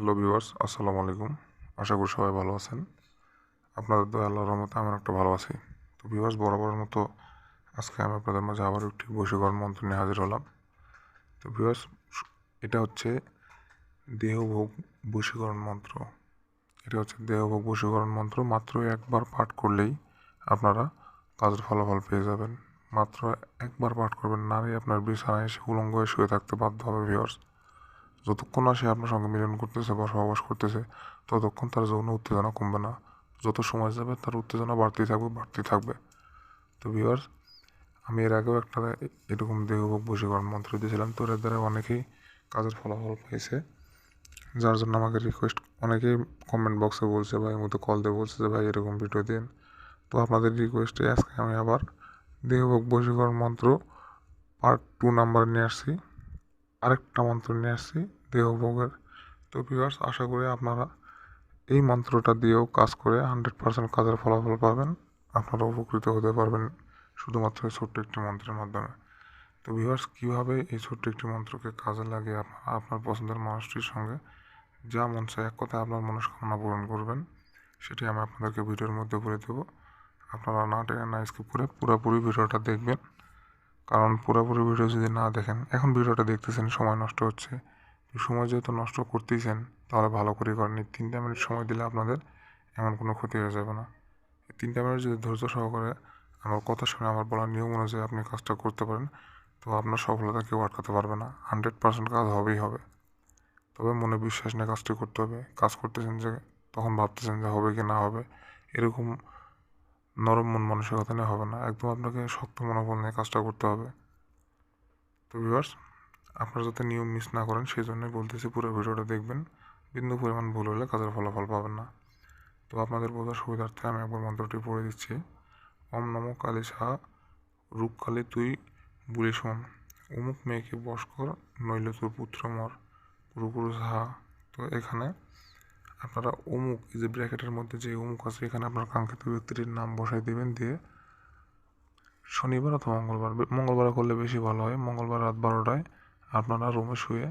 Hello viewers, আসসালামু আলাইকুম। আশা করি সবাই ভালো আছেন। আপনাদের তো আল্লাহর রহমতে আমার একটা ভালো আছি। তো ভিউয়ার্স, বরাবরের মতো আজকে আমি আপনাদের মাঝে আবার একটি বশীকরণ মন্ত্র নিয়ে হাজির হলাম। তো ভিউয়ার্স, এটা হচ্ছে দেহভোগ বশীকরণ মন্ত্র। এটা হচ্ছে দেহভোগ বশীকরণ মন্ত্র। মাত্র একবার পাঠ করলেই আপনারা কাজের ফলাফল পেয়ে যাবেন। মাত্র একবার পাঠ করবেন নারী আপনার বিছানায় এসে উলঙ্গ হয়ে শুয়ে থাকতে বাধ্য হবে ভিউয়ার্স। যতক্ষণ না সে আপনার সঙ্গে মিলন করতেছে বা সহবাস করতেছে, ততক্ষণ তার যৌন উত্তেজনা কমবে না। যত সময় যাবে, তার উত্তেজনা বাড়তেই থাকবে বাড়তেই থাকবে। তো ভিউয়ার্স আমি এর আগেও একটা এরকম দেহভোগ বশীকরণ মন্ত্র দিয়েছিলাম। তো এর দ্বারা অনেকেই কাজের ফলাফল পাইছে। যার জন্য আমাকে রিকোয়েস্ট অনেকেই কমেন্ট বক্সে বলছে, ভাই মতো কল দিয়ে বলছে যে, ভাই, এরকম ভিডিও দিন। তো আপনাদের রিকোয়েস্টে আজকে আমি আবার দেহভোগ বশীকরণ মন্ত্র পার্ট টু নাম্বার নিয়ে আসছি। আরেকটা মন্ত্র নিয়ে আসছি, দেহভোগের। তো ভিউয়ার্স আশা করি আপনারা এই মন্ত্রটা দিয়েও কাজ করে হান্ড্রেড পার্সেন্ট কাজের ফলাফল পাবেন। আপনারা উপকৃত হতে পারবেন শুধুমাত্র এই ছোট্ট একটি মন্ত্রের মাধ্যমে। তো ভিউয়ার্স কীভাবে এই ছোট্ট একটি মন্ত্রকে কাজে লাগিয়ে আপনার পছন্দের মানুষটির সঙ্গে যা মন চায় এক কথায় আপনার মনস্কামনা পূরণ করবেন, সেটি আমি আপনাদেরকে ভিডিওর মধ্যে বলে দেবো। আপনারা না টেনে না স্কিপ করে পুরোপুরি ভিডিওটা দেখবেন। কারণ পুরোপুরি ভিডিও যদি না দেখেন, এখন ভিডিওটা দেখতেছেন, সময় নষ্ট হচ্ছে। সময় যেহেতু নষ্ট করতেইছেন তাহলে ভালো করে করেন। এই তিনটা মিনিট সময় দিলে আপনাদের এমন কোনো ক্ষতি হয়ে যাবে না। এই তিনটা মিনিট যদি ধৈর্য সহকারে আমার কথা শুনে, আমার বলার নিয়ম অনুযায়ী আপনি কাজটা করতে পারেন, তো আপনার সফলতা কেউ আটকাতে পারবে না। হান্ড্রেড পার্সেন্ট কাজ হবেই হবে। তবে মনে বিশ্বাস নিয়ে কাজটি করতে হবে। কাজ করতেছেন যে, তখন ভাবতেছেন যে হবে কি না হবে। এরকম নরম মন মানসিকতা নিয়ে হবে না। একদম আপনাকে শক্ত মনোবল নিয়ে কাজটা করতে হবে। তো ভিউয়ার্স আপনারা যাতে নিয়ম মিস না করেন, সেই জন্যই বলতেছি পুরো ভিডিওটা দেখবেন। বিন্দু পরিমাণ ভুল হলে কাজের ফলাফল পাবেন না। তো আপনাদের বোঝার সুবিধার্থে আমি একবার মন্ত্রটি পড়ে দিচ্ছি। ওম নম কালী সাহা রূপকালী তুই বলি শোন। অমুক মেয়েকে বস কর, নইলে তোর পুত্র মর। গুরু সাহা। তো এখানে আপনারা অমুক যে ব্র্যাকেটের মধ্যে যে অমুক আছে, এখানে আপনার কাঙ্ক্ষিত ব্যক্তিটির নাম বসাই দেবেন, দিয়ে শনিবার অথবা মঙ্গলবার মঙ্গলবার করলে বেশি ভালো হয়। মঙ্গলবার রাত বারোটায় আপনারা রুমে শুয়ে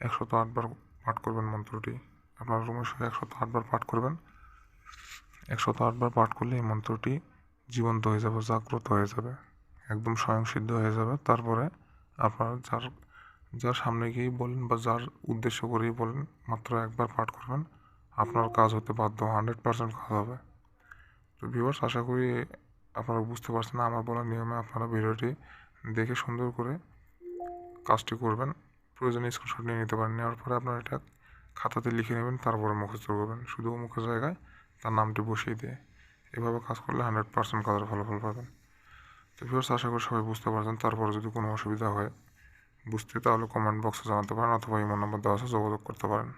একশত আটবার পাঠ করবেন মন্ত্রটি। আপনারা রুমে শুয়ে একশত আটবার পাঠ করবেন। একশত আটবার পাঠ করলে এই মন্ত্রটি জীবন্ত হয়ে যাবে, জাগ্রত হয়ে যাবে, একদম স্বয়ংসিদ্ধ হয়ে যাবে। তারপরে আপনারা যার যার সামনে গিয়েই বলেন বা যার উদ্দেশ্য করেই বলেন, মাত্র একবার পাঠ করবেন। আপনার কাজ হতে বাধ্য, হান্ড্রেড পার্সেন্ট কাজ হবে। তো ভিউয়ার্স আশা করি আপনারা বুঝতে পারছেন আমার বলার নিয়মে আপনারা ভিডিওটি দেখে সুন্দর করে কাজটি করবেন। প্রয়োজনে স্ক্রিনশট নিয়ে নিতে পারেন, নেওয়ার পরে আপনারা এটা খাতাতে লিখে নেবেন, তারপরে মুখস্থ করবেন। শুধু মুখের জায়গায় তার নামটি বসিয়ে দিয়ে এভাবে কাজ করলে হান্ড্রেড পার্সেন্ট কাজের ফলাফল পাবেন। তো ভিউয়ার্স আশা করি সবাই বুঝতে পারছেন। তারপরে যদি কোনো অসুবিধা হয়, বুঝতে তাহলে কমেন্ট বক্সে জানাতে পারেন, অথবা ইমো নম্বর দেওয়া আছে, যোগাযোগ করতে পারেন।